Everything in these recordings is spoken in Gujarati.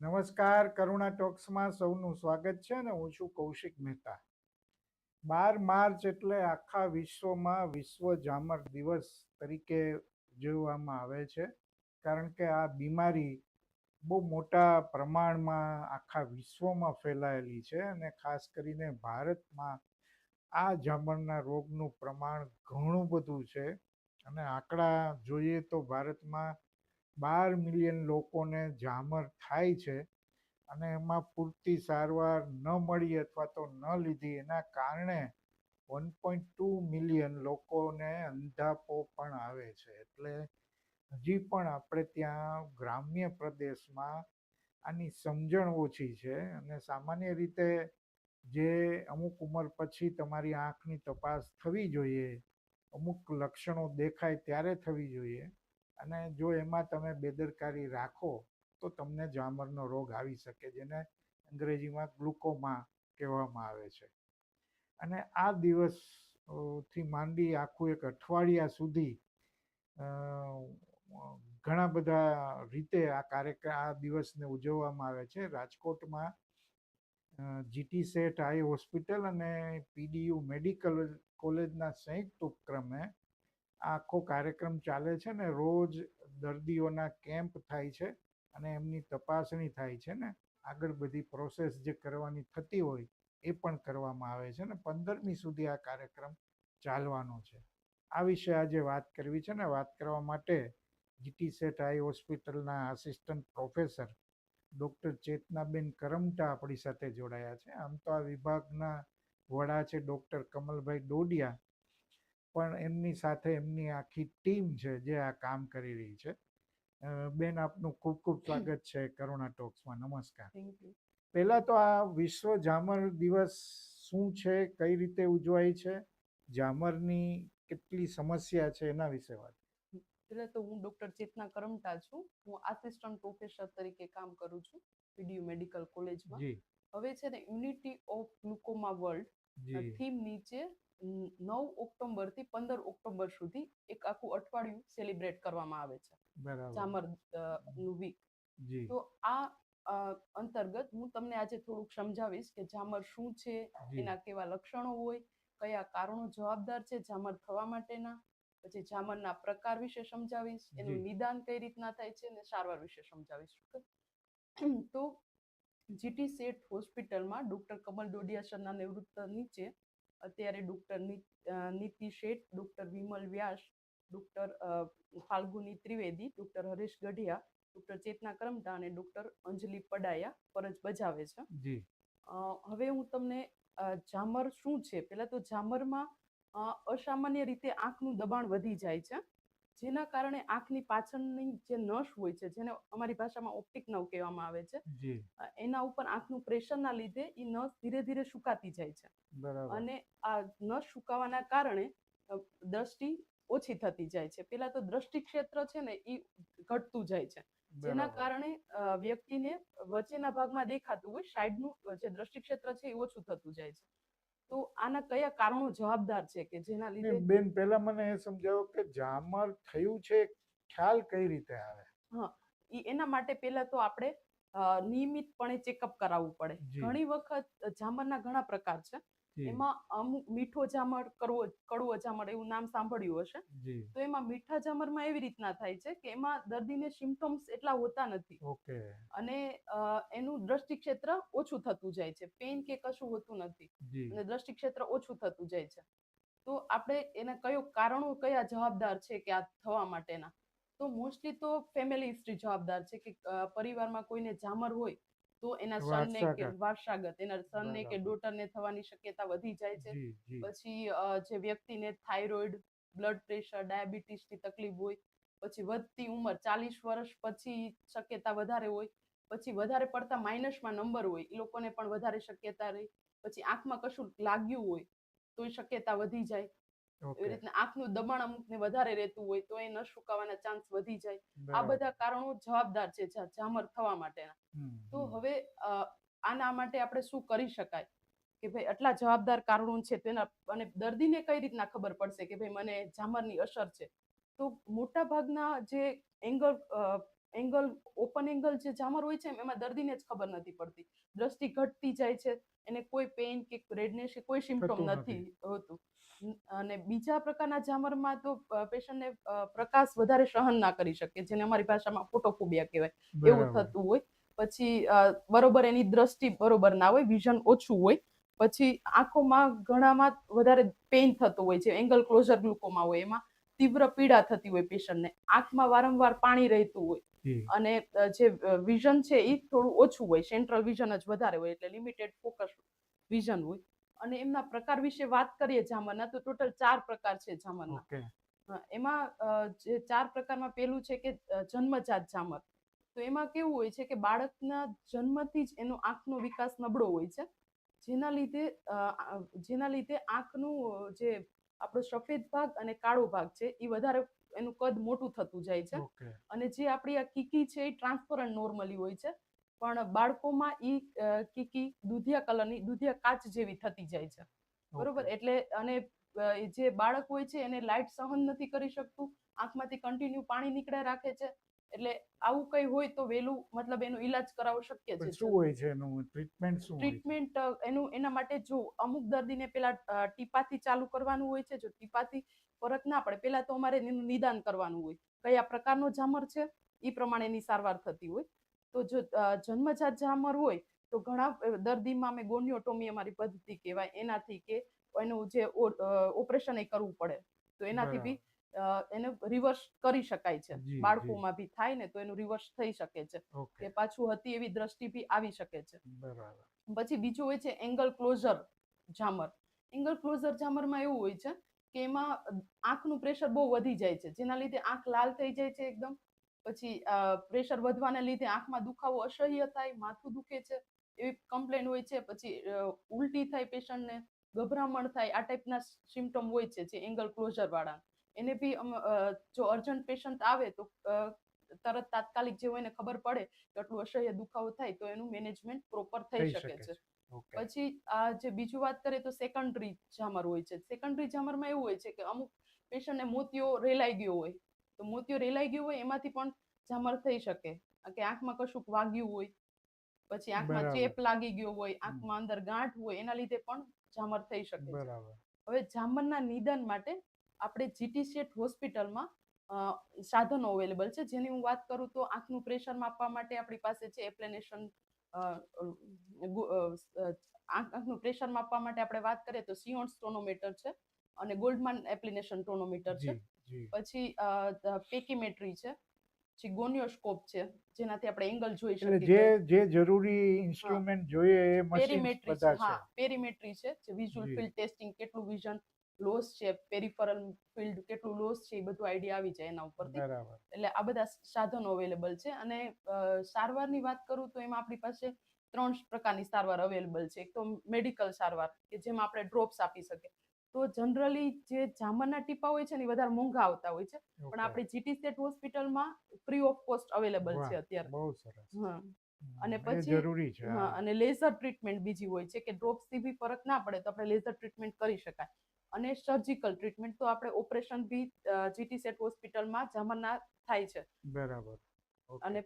નમસ્કાર, કરુણા ટોક્સમાં સૌનું સ્વાગત છે અને હું છું કૌશિક મહેતા. બાર માર્ચ એટલે આખા વિશ્વમાં વિશ્વ જામર દિવસ તરીકે ઉજવવામાં આવે છે. કારણ કે આ બીમારી બહુ મોટા પ્રમાણમાં આખા વિશ્વમાં ફેલાયેલી છે અને ખાસ કરીને ભારતમાં આ જામરના રોગનું પ્રમાણ ઘણું બધું છે. અને આંકડા જોઈએ તો ભારતમાં બાર મિલિયન લોકોને જામર થાય છે અને એમાં પૂરતી સારવાર ન મળી અથવા તો ન લીધી, એના કારણે વન પોઈન્ટ ટુ મિલિયન લોકોને અંધાપો પણ આવે છે. એટલે હજી પણ આપણે ત્યાં ગ્રામ્ય પ્રદેશમાં આની સમજણ ઓછી છે અને સામાન્ય રીતે જે અમુક ઉંમર પછી તમારી આંખની તપાસ થવી જોઈએ, અમુક લક્ષણો દેખાય ત્યારે થવી જોઈએ. અને જો એમાં તમે બેદરકારી રાખો, તો તમને જામરનો રોગ આવી શકે, જેને અંગ્રેજીમાં ગ્લુકોમા કહેવામાં આવે છે. અને આ દિવસથી માંડી આખું એક અઠવાડિયા સુધી ઘણા બધા રીતે આ કાર્યક્રમ આ દિવસને ઉજવવામાં આવે છે. રાજકોટમાં જીટી સેટ આઈ હોસ્પિટલ અને પીડીયુ મેડિકલ કોલેજના સંયુક્ત ઉપક્રમે આખો કાર્યક્રમ ચાલે છે ને, રોજ દર્દીઓના કેમ્પ થાય છે અને એમની તપાસણી થાય છે ને, આગળ બધી પ્રોસેસ જે કરવાની થતી હોય એ પણ કરવામાં આવે છે ને, પંદરમી સુધી આ કાર્યક્રમ ચાલવાનો છે. આ વિશે આજે વાત કરવી છે ને, વાત કરવા માટે જીટી સેટ આઈ હોસ્પિટલના assistant professor doctor Chetnaben Karamta આપણી સાથે જોડાયા છે. આમ તો આ વિભાગના વડા છે ડૉક્ટર કમલભાઈ ડોડિયા. પણ એમની સાથે એમની આખી ટીમ છે જે આ કામ કરી રહી છે. બેન આપનું ખૂબ ખૂબ સ્વાગત છે કરુણા ટોક્સમાં. નમસ્કાર. પહેલા તો આ વિશ્વ જામર દિવસ શું છે કઈ રીતે ઉજવાય છે જામરની કેટલી સમસ્યા છે એના વિશે વાત. એટલે તો હું ડોક્ટર ચેતના કરમટા છું. હું આસિસ્ટન્ટ પ્રોફેસર તરીકે કામ કરું છું પીડીયુ મેડિકલ કોલેજમાં. હવે છે ને unity of glaucoma world theme નીચે નવ ઓક્ટોબરથી પંદર ઓક્ટોબર સુધી એક આખું અઠવાડિયું સેલિબ્રેટ કરવામાં આવે છે. ચામરનું વીક તો આ અંતર્ગત હું તમને આજે થોડુંક સમજાવીશ કે જામર શું છે એના કેવા લક્ષણો હોય કયા કારણો જવાબદાર છે જામર થવા માટેના પછી જામરના પ્રકાર વિશે સમજાવીશ એનું નિદાન કઈ રીતના થાય છે અને સારવાર વિશે સમજાવીશ. તો જીટી સેટ હોસ્પિટલમાં ડોક્ટર કમલ ડોડિયા સરના નિવૃત્ત નીચે અત્યારે doctor Niti Sheth doctor Vimal Vyas doctor Falguni Trivedi doctor Haresh Gadhiya doctor Chetna Karamta અને ડોક્ટર અંજલિ પડાયા ફરજ બજાવે છે. હવે હું તમને ઝામર જામર શું છે? પહેલાં તો જામરમાં અસામાન્ય રીતે આંખનું દબાણ વધી જાય છે. જેના કારણે આંખની પાછળની જે નસ હોય છે જેને અમારી ભાષામાં ઓપ્ટિક નવ કહેવામાં આવે છે એના ઉપર આંખનું પ્રેશરના લીધે એ નસ ધીરે ધીરે સુકાતી જાય છે. અને આ નસ સુકાવાના કારણે દ્રષ્ટિ ઓછી થતી જાય છે. પેલા તો દ્રષ્ટિ ક્ષેત્ર છે ને એ ઘટતું જાય છે. જેના કારણે વ્યક્તિને વચ્ચેના ભાગમાં દેખાતું હોય સાઈડનું જે દ્રષ્ટિ ક્ષેત્ર છે એ ઓછું થતું જાય છે. તો આના કયા કારણો જવાબદાર છે કે જેના લીધે? બેન પહેલા મને એ સમજાવો કે જામર થયું છે ખ્યાલ કઈ રીતે આવે? હા એના માટે પહેલા તો આપણે નિયમિતપણે ચેકઅપ કરાવવું પડે. ઘણી વખત જામરના ઘણા પ્રકાર છે. એમાં અમુક મીઠો જામર કરવો કડવો જામર એવું નામ સાંભળ્યું હશે. તો એમાં મીઠા જામરમાં એવી રીતના થાય છે કે એમાં દર્દીને સિમ્પટમ્સ એટલા હોતા નથી. ઓકે. અને એનું દ્રષ્ટિ ક્ષેત્ર ઓછું થતું જાય છે. પેઇન કે કશું હોતું નથી. અને દ્રષ્ટિ ક્ષેત્ર ઓછું થતું જાય છે. તો આપણે એના કયો કારણો કયા જવાબદાર છે કે આ થવા માટેના? તો મોસ્ટલી તો ફેમિલી હિસ્ટ્રી જવાબદાર છે કે પરિવારમાં કોઈને જામર હોય તો એના સનને કે વારસાગત. એના સનને કે. ડોટરને થવાની શક્યતા વધી જાય છે પછી જે વ્યક્તિને થાઇરોઇડ બ્લડ પ્રેશર ડાયાબિટીસની તકલીફ હોય પછી વધતી ઉંમર ચાલીસ વર્ષ પછી શક્યતા વધારે હોય પછી વધારે પડતા માઇનસમાં નંબર હોય એ લોકોને પણ વધારે શક્યતા રહી પછી આંખમાં કશું લાગ્યું હોય તો એ શક્યતા વધી જાય એવી રીતના આંખનું દબાણ અમુકને વધારે રહેતું હોય તો એ ન સુકાવાના ચાન્સ વધી જાય. આ બધા કારણો જવાબદાર છે જામર થવા માટેના. તો હવે આના માટે આપણે શું કરી શકાય? કે ભાઈ આટલા જવાબદાર કારણો છે તેના અને દર્દીને કઈ રીતના ખબર પડશે કે ભાઈ મને જામરની અસર છે? તો મોટા ભાગના જે એંગલ એંગલ ઓપન એંગલ જે ઝામર હોય છે એમાં દર્દીને જ ખબર નથી પડતી. દ્રષ્ટિ ઘટતી જાય છે એને કોઈ પેઇન કે રેડનેસ કે કોઈ સિમ્પટમ નથી હોતું. અને બીજા પ્રકારના જામરમાં તો પેશન્ટને પ્રકાશ વધારે સહન ના કરી શકે જેને અમારી ભાષામાં ફોટોફોબિયા કહેવાય. એવું થતું હોય. પછી બરોબર એની દ્રષ્ટિ બરોબર ના હોય વિઝન ઓછું હોય. પછી આંખોમાં ઘણામાં વધારે પેઇન થતું હોય છે એંગલ ક્લોઝર ગ્લુકોમા હોય એમાં તીવ્ર પીડા થતી હોય પેશન્ટને. આંખમાં વારંવાર પાણી રહેતું હોય. અને જે વિઝન છે એ થોડું ઓછું હોય સેન્ટ્રલ વિઝન જ વધારે હોય એટલે લિમિટેડ ફોકસ વિઝન હોય. અને એમના પ્રકાર વિશે વાત કરીએ જામરના તો ટોટલ ચાર પ્રકાર છે જામરના એમાં જે ચાર પ્રકારમાં પેલું છે કે જન્મજાત જામર તો એમાં કેવું હોય છે કે બાળકના જન્મથી જ એનો આંખનો વિકાસ નબળો હોય છે. જેના લીધે જેના લીધે આંખનું જે આપણો સફેદ ભાગ અને કાળો ભાગ છે એ વધારે એનું કદ મોટું થતું જાય છે. અને જે આપણી આ કીકી છે એ ટ્રાન્સપરન્ટ નોર્મલી હોય છે. પણ બાળકોમાં ઈ કીકી દૂધિયા કલરની દૂધિયા કાચ જેવી થતી જાય છે. બરોબર? એટલે અને જે બાળક હોય છે એને લાઇટ સહન નથી કરી શકતું આંખમાંથી કન્ટિન્યુ પાણી નીકળ્યા રાખે છે. એટલે આવું કઈ હોય તો વેલું મતલબ એનો ઈલાજ કરાવવો શક્ય છે શું હોય છે એનું? ટ્રીટમેન્ટ શું ટ્રીટમેન્ટ એનું એના માટે જો અમુક દર્દીને પેલા ટીપાથી ચાલુ કરવાનું હોય છે. જો ટીપાથી ફરક ના પડે પેલા તો અમારે એનું નિદાન કરવાનું હોય. કયા પ્રકારનો ઝામર છે એ પ્રમાણેની સારવાર થતી હોય. તો જો જન્મજાત જામર હોય તો ઘણા દર્દીમાં અમે ગોનિયોટોમી અમારી પદ્ધતિ કહેવાય. એનાથી કે એનું જે ઓપરેશન એ કરવું પડે. તો એનાથી બી એને રિવર્સ કરી શકાય છે. બાળકોમાં બી થાય ને તો એનું રિવર્સ થઈ શકે છે. કે પાછું હતી એવી દ્રષ્ટિ બી આવી શકે છે. પછી બીજું હોય છે એંગલ ક્લોઝર ઝામર. એંગલ ક્લોઝર ઝામરમાં એવું હોય છે કે એમાં આંખનું પ્રેશર બહુ વધી જાય છે. જેના લીધે આંખ લાલ થઈ જાય છે એકદમ. પછી પ્રેશર વધવાને લીધે આંખમાં દુખાવો અસહ્ય થાય માથું દુખે છે એવી કમ્પ્લેન હોય છે પછી ઉલટી થાય પેશન્ટને ગભરામણ થાય આ ટાઈપના સિમ્ટમ હોય છે જે એંગલ ક્લોઝર વાળા. એને બી જો અર્જન્ટ પેશન્ટ આવે તો તરત તાત્કાલિક જે હોય ખબર પડે કે આટલું અસહ્ય દુખાવો થાય તો એનું મેનેજમેન્ટ પ્રોપર થઈ શકે છે. પછી આ જે બીજું વાત કરીએ તો સેકન્ડરી ઝામર હોય છે. સેકન્ડરી ઝામરમાં એવું હોય છે કે અમુક પેશન્ટને મોતિયો રેલાઈ ગયો હોય તો મોતિયો રેલાઈ ગયું હોય એમાંથી પણ ઝામર થઈ શકે. કે આંખમાં કશુંક વાગ્યું હોય પછી આંખમાં ચેપ લાગી ગયો હોય આંખમાં અંદર ગાંઠ હોય એના લીધે પણ ઝામર થઈ શકે છે. હવે ઝામરના નિદાન માટે આપણે જીટી હોસ્પિટલમાં સાધનો અવેલેબલ છે. જેની હું વાત કરું તો આંખનું પ્રેશર માપવા માટે આપણી પાસે છે એપ્લેનેશન આંખનું પ્રેશર માપવા માટે આપણે વાત કરીએ તો સિયોન સ્ટોનોમીટર છે. અને ગોલ્ડમાન એપ્લિનેશન ટોનોમીટર છે. પછી પેકીમેટ્રી છે પછી ગોનિયોસ્કોપ છે જેનાથી આપણે એંગલ જોઈ શકીએ જે જે જરૂરી ઇન્સ્ટ્રુમેન્ટ જોઈએ એ પેરીમેટ્રી હા પેરીમેટ્રી છે જે વિઝ્યુઅલ ફિલ્ડ ટેસ્ટિંગ કેટલું વિઝન લોસ છે પેરિફરલ ફિલ્ડ કેટલું લોસ છે એ બધું આઈડિયા આવી જાય એના ઉપરથી. એટલે આ બધા સાધનો અવેલેબલ છે અને સારવારની વાત કરું તો એમાં આપણી પાસે ત્રણ પ્રકારની સારવાર અવેલેબલ છે. એક તો મેડિકલ સારવાર કે જેમાં આપણે ડ્રોપ્સ આપી શકીએ. તો જનરલી જે જામરના ટીપા હોય છે ને એ વધારે મોંઘા આવતા હોય છે. પણ. આપણે જીટી સ્ટેટ હોસ્પિટલમાં ફ્રી ઓફ કોસ્ટ અવેલેબલ છે અત્યારે. બહુ સરસ. હા. અને પછી- જરૂરી છે હા અને લેઝર ટ્રીટમેન્ટ બીજી હોય છે કે ડ્રોપ્સથી બી ફરક ના પડે તો આપણે લેઝર ટ્રીટમેન્ટ કરી શકાય. અને સર્જિકલ ટ્રીટમેન્ટ તો આપણે ઓપરેશન બી જીટી સેટ હોસ્પિટલમાં જામરના થાય છે. બરાબર. અને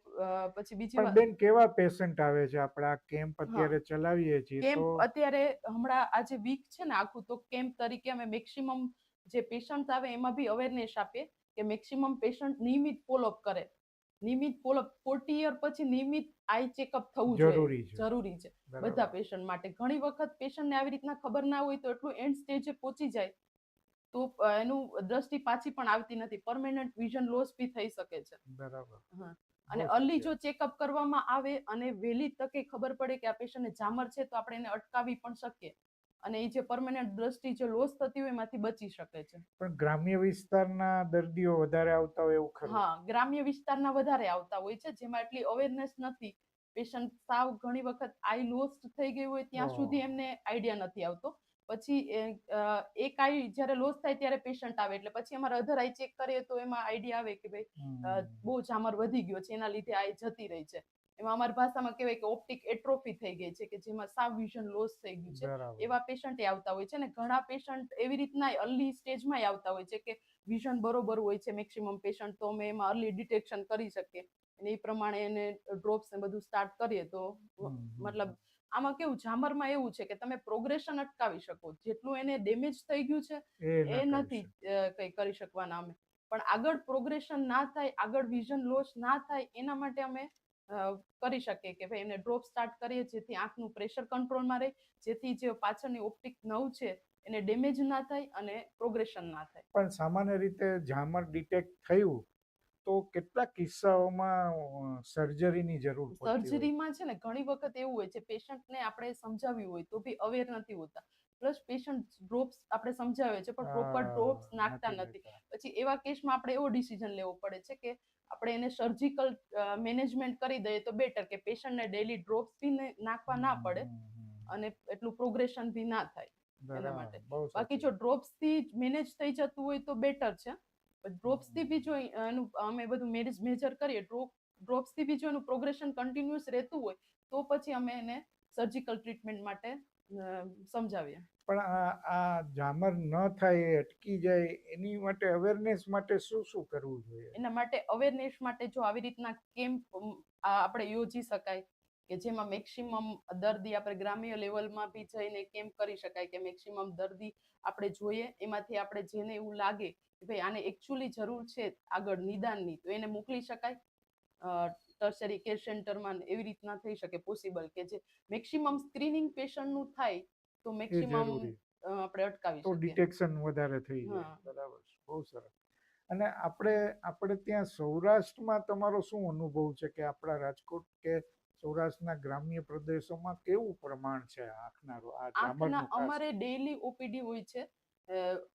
પછી બીજી બેન કેવા પેશન્ટ આવે છે? આપણા કેમ્પ અત્યારે ચલાવીએ છીએ કેમ્પ અત્યારે હમણાં આ જે વીક છે ને આખું તો કેમ્પ તરીકે અમે મેક્સિમમ જે પેશન્ટ આવે એમાં બી અવેરનેસ આપીએ કે મેક્સિમમ પેશન્ટ નિયમિત ફોલોઅપ કરે. નિયમિત ફોલોઅપ ફોર્ટી યર પછી નિયમિત આઈ ચેકઅપ થવું જરૂરી છે. જરૂરી છે. બધા પેશન્ટ માટે. ઘણી વખત પેશન્ટને આવી રીતના ખબર ના હોય તો એટલું એન્ડ સ્ટેજે પહોંચી જાય. તો એનું દ્રષ્ટિ પાછી પણ આવતી નથી. પરમેનન્ટ વિઝન લોસ બી થઈ શકે છે. બરાબર. હા. અને અર્લી જો ચેકઅપ કરવામાં આવે અને વહેલી તકે ખબર પડે કે આ પેશન્ટને જામર છે તો આપણે એને અટકાવી પણ શકીએ. અને એ જે પરમેનન્ટ દ્રષ્ટિ જે લોસ થતી હોય એમાંથી બચી શકે છે. પણ ગ્રામ્ય વિસ્તારના દર્દીઓ વધારે આવતા હોય એવું ખરું? હા ગ્રામ્ય વિસ્તારના વધારે આવતા હોય છે જેમાં એટલી અવેરનેસ નથી. પેશન્ટ સાવ ઘણી વખત આઈ લોસ્ટ થઈ ગઈ હોય ત્યાં સુધી એમને આઈડિયા નથી આવતો. પછી એ, આઈ જ્યારે લોસ થાય ત્યારે પેશન્ટ આવે. એટલે પછી અમારે અધર આઈ ચેક કરીએ તો એમાં આઈડિયા આવે કે ભાઈ બહુ જામર વધી ગયો છે. એના લીધે આઈ જતી રહી છે. એમાં અમારી ભાષામાં કહેવાય કે ઓપ્ટિક એટ્રોફી થઈ ગઈ છે કે જેમાં સાવ વિઝન લોસ થઈ ગયું છે. એવા પેશન્ટ આવતા હોય છે ને ઘણા પેશન્ટ એવી રીતના અર્લી સ્ટેજમાં આવતા હોય છે કે વિઝન બરોબર હોય છે મેક્સિમમ પેશન્ટ તો અમે એમાં અર્લી ડિટેક્શન કરી શકીએ. અને એ પ્રમાણે એને ડ્રોપ્સ ને બધું સ્ટાર્ટ કરીએ તો મતલબ આમાં કેવું જામરમાં એવું છે કે તમે પ્રોગ્રેશન અટકાવી શકો. જેટલું એને ડેમેજ થઈ ગયું છે એ નથી કઈ કરી શકવાના અમે. પણ આગળ પ્રોગ્રેશન ના થાય આગળ વિઝન લોસ ના થાય એના માટે અમે કરી શકીએ કે ભાઈ એને ડ્રોપ સ્ટાર્ટ કરીએ જેથી આંખનું પ્રેશર કંટ્રોલમાં રહે જેથી જે પાછળની ઓપ્ટિક નવ છે એને ડેમેજ ના થાય અને પ્રોગ્રેશન ના થાય. પણ સામાન્ય રીતે જામર ડિટેક્ટ થયું તો કેટલા કિસ્સાઓમાં સર્જરીની જરૂર સર્જરીમાં છે ને ઘણી વખત એવું હોય છે પેશન્ટને આપણે સમજાવ્યું હોય તો બી અવેર નથી હોતા. પ્લસ પેશન્ટ ડ્રોપ્સ આપણે સમજાવે છે પણ પ્રોપર ડ્રોપ્સ નાખતા નથી. પછી એવા કેસમાં આપણે એવો ડિસિઝન લેવો પડે છે કે આપણે એને સર્જિકલ મેનેજમેન્ટ કરી દઈએ તો બેટર કે પેશન્ટને ડેલી ડ્રોપ્સ બી નાખવા ના પડે. અને એટલું પ્રોગ્રેશન બી ના થાય એના માટે. બાકી જો ડ્રોપ્સથી મેનેજ થઈ જતું હોય તો બેટર છે. ડ્રોપ્સથી બી જો એનું અમે બધું મેરેજ મેજર કરીએ ડ્રોપ્સથી બી જો એનું પ્રોગ્રેશન કન્ટિન્યુઅસ રહેતું હોય તો પછી અમે એને સર્જિકલ ટ્રીટમેન્ટ માટે સમજાવીએ. પણ આ આ ઝામર ન થાય અટકી જાય એની માટે અવેરનેસ માટે શું શું કરવું જોઈએ? એના માટે અવેરનેસ માટે જો આવી રીતના કેમ્પ આપણે યોજી શકાય કે જેમાં મેક્સિમમ દર્દી આપણે ગ્રામ્ય લેવલમાં બી જઈને કેમ્પ કરી શકાય કે મેક્સિમમ દર્દી આપણે જોઈએ એમાંથી આપણે જેને એવું લાગે કે ભાઈ આને એકચ્યુઅલી જરૂર છે આગળ નિદાનની તો એને મોકલી શકાય? ટર્સરી કેર સેન્ટરમાં એવી રીતના થઈ શકે પોસિબલ કે જે મેક્સિમમ સ્ક્રીનિંગ પેશન્ટનું થાય તો મેક્સિમમ આપણે અટકાવી તો ડિટેક્શન વધારે થઈ જાય. બરાબર બહુ સરસ. અને આપણે આપણે ત્યાં સૌરાષ્ટ્રમાં તમારો શું અનુભવ છે કે આપણા રાજકોટ કે સૌરાષ્ટ્રના ગ્રામ્ય પ્રદેશોમાં કેવું પ્રમાણ છે આંખના આ આંખના અમારે ડેઈલી ઓપીડી હોય છે.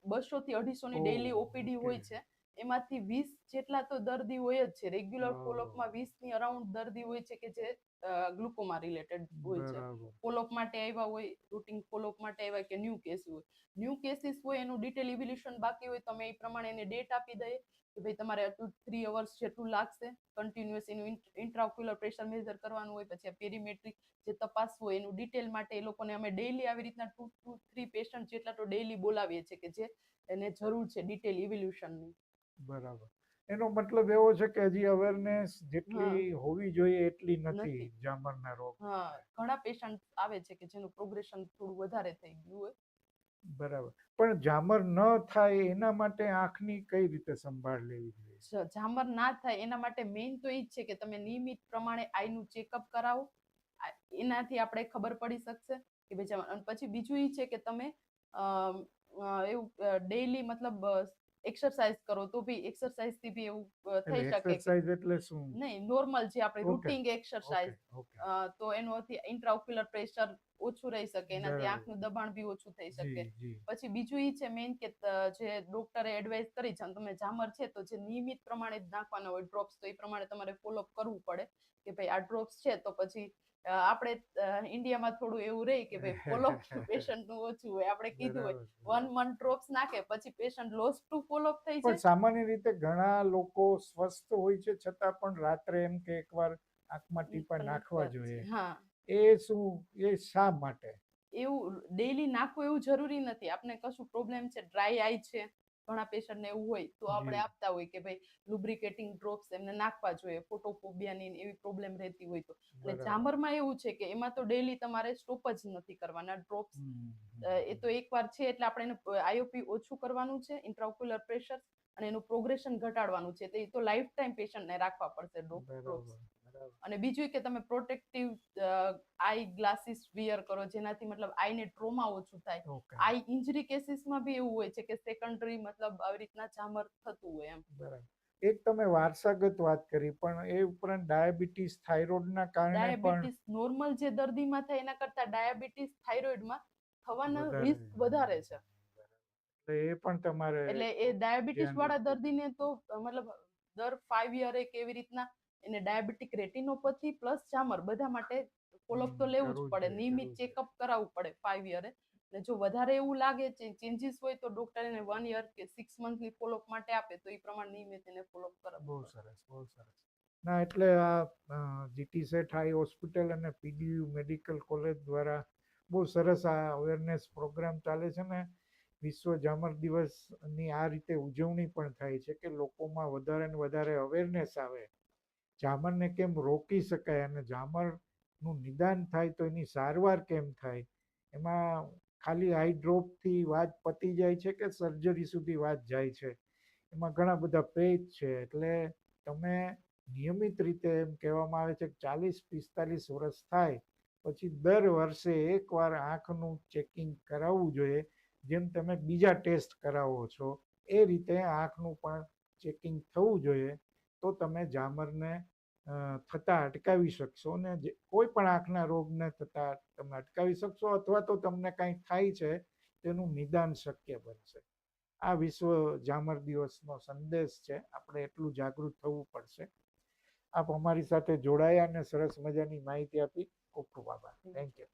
બસો થી અઢીસો ની ડેઈલી ઓપીડી હોય છે. એમાંથી વીસ જેટલા તો દર્દી હોય જ છે. રેગ્યુલર ફોલોઅપમાં વીસની અરાઉન્ડ દર્દી હોય છે કે જે ગ્લુકોમા રિલેટેડ હોય છે. ફોલોઅપ માટે આવ્યા હોય રૂટીન ફોલોઅપ માટે આવ્યા કે ન્યૂ કેસ હોય. ન્યૂ કેસીસ હોય એનું ડિટેલ ઇવોલ્યુશન બાકી હોય તમે એ પ્રમાણે એને ડેટ આપી દઈએ કે ભાઈ તમારે થ્રી અવર્સ જેટલું લાગશે. કન્ટિન્યુઅસ એનું ઇન્ટ્રાઓક્યુલર પ્રેશર મેજર કરવાનું હોય પછી પેરીમેટ્રિક જે તપાસ હોય એનું ડિટેલ માટે એ લોકોને અમે ડેઈલી આવી રીતના ટુ ટુ થ્રી પેશન્ટ જેટલા તો ડેઈલી બોલાવીએ છીએ કે જે એને જરૂર છે ડિટેલ ઇવોલ્યુશનની બરાબર. એનો મતલબ એવો છે કે હજી અવેરનેસ જેટલી હોવી જોઈએ એટલી નથી જામરના રોગ. હા ઘણા પેશન્ટ આવે છે કે જેનું પ્રોગ્રેશન થોડું વધારે થઈ ગયું હોય. બરાબર. પણ ઝામર ન થાય એના માટે આંખની કઈ રીતે સંભાળ લેવી જોઈએ? જામર ના થાય એના માટે મેઇન તો એ જ છે કે તમે નિયમિત પ્રમાણે આઈનું ચેકઅપ કરાવો. એનાથી આપણે ખબર પડી શકશે કે ભાઈ જામર અને પછી બીજું એ છે કે તમે એવું ડેઈલી મતલબ એક્સરસાઇઝ કરો તો બી એક્સરસાઇઝથી બી એવું થઈ શકે એક્સરસાઇઝ એટલે શું? નહીં નોર્મલ જે આપણે રૂટિંગ એક્સરસાઇઝ તો એનાથી ઇન્ટ્રાઓક્યુલર પ્રેશર ઓછું રહી શકે એનાથી. આંખનું દબાણ બી ઓછું થઈ શકે. પછી બીજું ઈ છે મેઇન કે જે ડોક્ટરે એડવાઇસ કરી છે તમે જામર છે તો જે નિયમિત પ્રમાણે નાખવાના હોય ડ્રોપ્સ તો એ પ્રમાણે તમારે ફોલોઅપ કરવું પડે કે ભાઈ આ ડ્રોપ્સ છે તો પછી આપણે ઇન્ડિયામાં થોડું એવું રહે કે ભાઈ ફોલોઅપ પેશન્ટનું ઓછું હોય આપણે કીધું હોય. વન મંથ ડ્રોપ્સ નાખે પછી પેશન્ટ લોસ ટુ ફોલોઅપ થઈ પણ જાય. સામાન્ય રીતે ઘણા લોકો સ્વસ્થ હોય છે છતાં પણ રાત્રે એમ કે એકવાર આંખમાં ટીપા નાખવા જોઈએ. હા. એ શું એ શા માટે? એવું ડેઈલી નાખવું એવું જરૂરી નથી. આપણે કશું પ્રોબ્લેમ છે ડ્રાય આઈ છે ઘણા પેશન્ટને એવું હોય તો આપણે આપતા હોય કે ભાઈ લુબ્રિકેટિંગ ડ્રોપ્સ એમને નાખવા જોઈએ ફોટોફોબિયાની એવી પ્રોબ્લેમ રહેતી હોય તો. એટલે જામરમાં એવું છે કે એમાં તો ડેલી તમારે સ્ટોપ જ નથી કરવાના ડ્રોપ્સ એ તો એકવાર છે એટલે આપણે એનું આઈઓપી ઓછું કરવાનું છે ઇન્ટ્રાઓક્યુલર પ્રેશર અને એનું પ્રોગ્રેશન ઘટાડવાનું છે. તો એ તો લાઈફ ટાઈમ પેશન્ટને રાખવા પડશે ડ્રોપ્સ અને બીજું કે તમે પ્રોટેક્ટિવ આઈ ગ્લાસીસ વિયર કરો જેનાથી મતલબ આઈને ટ્રોમા ઓછું થાય. આઈ ઇન્જરી કેસીસમાં બી એવું હોય છે કે સેકન્ડરી મતલબ આવી રીતના ચામર થતું હોય એમ. બરાબર. એક તમે વારસાગત વાત કરી પણ એ ઉપરાંત ડાયાબિટીસ થાઇરોઇડના કારણે પણ ડાયાબિટીસ નોર્મલ જે દર્દીમાં થાય એના કરતા ડાયાબિટીસ થાઇરોઇડમાં થવાના. રિસ્ક વધારે છે. એટલે એ પણ તમારે એટલે એ ડાયાબિટીસ વાળા દર્દીને તો મતલબ દર ફાઈવ યરે કેવી રીતના એને ડાયાબિટીક રેટિનોપથી પ્લસ જામર બધા માટે ફોલોઅપ તો લેવું જ પડે નિયમિત કરવું. ચેકઅપ કરાવવું પડે ફાઈવ યરે અને જો વધારે એવું લાગે ચેન્જીસ હોય તો ડોક્ટર એને વન યર કે સિક્સ મંથની ફોલોઅપ માટે આપે તો એ પ્રમાણે નિયમિત એને ફોલોઅપ બહુ સરસ બહુ સરસ. ના એટલે આ જીટી સેટ હાઈ હોસ્પિટલ અને પીડીયુ મેડિકલ કોલેજ દ્વારા બહુ સરસ આ અવેરનેસ પ્રોગ્રામ ચાલે છે ને. વિશ્વ જામર દિવસની આ રીતે ઉજવણી પણ થાય છે કે લોકોમાં વધારે ને વધારે અવેરનેસ આવે. જામરને કેમ રોકી શકાય અને જામરનું નિદાન થાય તો એની સારવાર કેમ થાય? એમાં ખાલી આઈ ડ્રોપથી વાત પતી જાય છે કે સર્જરી સુધી વાત જાય છે? એમાં ઘણા બધા પેજ છે. એટલે તમે નિયમિત રીતે એમ કહેવામાં આવે છે કે ચાલીસ, પિસ્તાલીસ વર્ષ થાય પછી દર વર્ષે એકવાર આંખનું ચેકિંગ કરાવવું જોઈએ. જેમ તમે બીજા ટેસ્ટ કરાવો છો, એ રીતે આંખનું પણ ચેકિંગ થવું જોઈએ. તો તમે જામરને થતા અટકાવી શકશો ને જે કોઈ પણ આંખના રોગને થતા તમે અટકાવી શકશો અથવા તો તમને કાંઈ થાય છે તેનું નિદાન શક્ય બનશે. આ વિશ્વ જામર દિવસનો સંદેશ છે. આપણે એટલું જાગૃત થવું પડશે. આપ અમારી સાથે જોડાયા અને સરસ મજાની માહિતી આપી. ખૂબ ખૂબ આભાર. Thank you